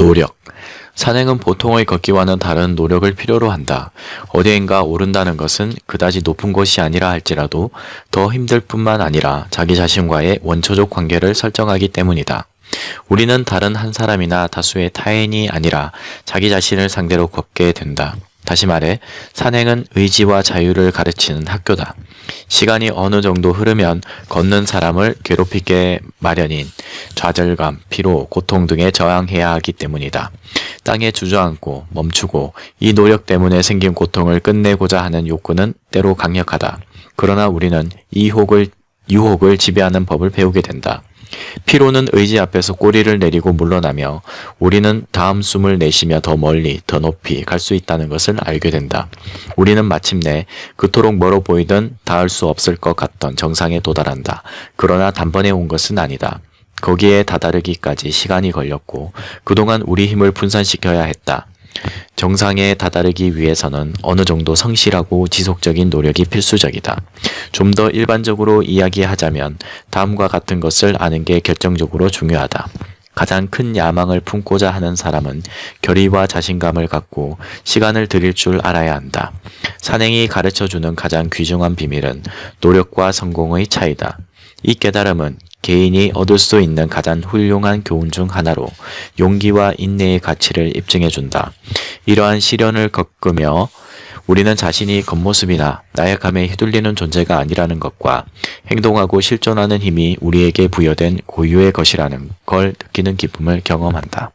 노력. 산행은 보통의 걷기와는 다른 노력을 필요로 한다. 어디엔가 오른다는 것은 그다지 높은 곳이 아니라 할지라도 더 힘들 뿐만 아니라 자기 자신과의 원초적 관계를 설정하기 때문이다. 우리는 다른 한 사람이나 다수의 타인이 아니라 자기 자신을 상대로 걷게 된다. 다시 말해, 산행은 의지와 자유를 가르치는 학교다. 시간이 어느 정도 흐르면 걷는 사람을 괴롭히게 마련인 좌절감, 피로, 고통 등에 저항해야 하기 때문이다. 땅에 주저앉고 멈추고 이 노력 때문에 생긴 고통을 끝내고자 하는 욕구는 때로 강력하다. 그러나 우리는 이 혹을, 유혹을 지배하는 법을 배우게 된다. 피로는 의지 앞에서 꼬리를 내리고 물러나며 우리는 다음 숨을 내쉬며 더 멀리, 더 높이 갈 수 있다는 것을 알게 된다. 우리는 마침내 그토록 멀어 보이던 닿을 수 없을 것 같던 정상에 도달한다. 그러나 단번에 온 것은 아니다. 거기에 다다르기까지 시간이 걸렸고 그동안 우리 힘을 분산시켜야 했다. 정상에 다다르기 위해서는 어느 정도 성실하고 지속적인 노력이 필수적이다. 좀 더 일반적으로 이야기하자면 다음과 같은 것을 아는 게 결정적으로 중요하다. 가장 큰 야망을 품고자 하는 사람은 결의와 자신감을 갖고 시간을 들일 줄 알아야 한다. 산행이 가르쳐 주는 가장 귀중한 비밀은 노력과 성공의 차이다. 이 깨달음은 개인이 얻을 수 있는 가장 훌륭한 교훈 중 하나로 용기와 인내의 가치를 입증해 준다. 이러한 시련을 겪으며 우리는 자신이 겉모습이나 나약함에 휘둘리는 존재가 아니라는 것과 행동하고 실존하는 힘이 우리에게 부여된 고유의 것이라는 걸 느끼는 기쁨을 경험한다.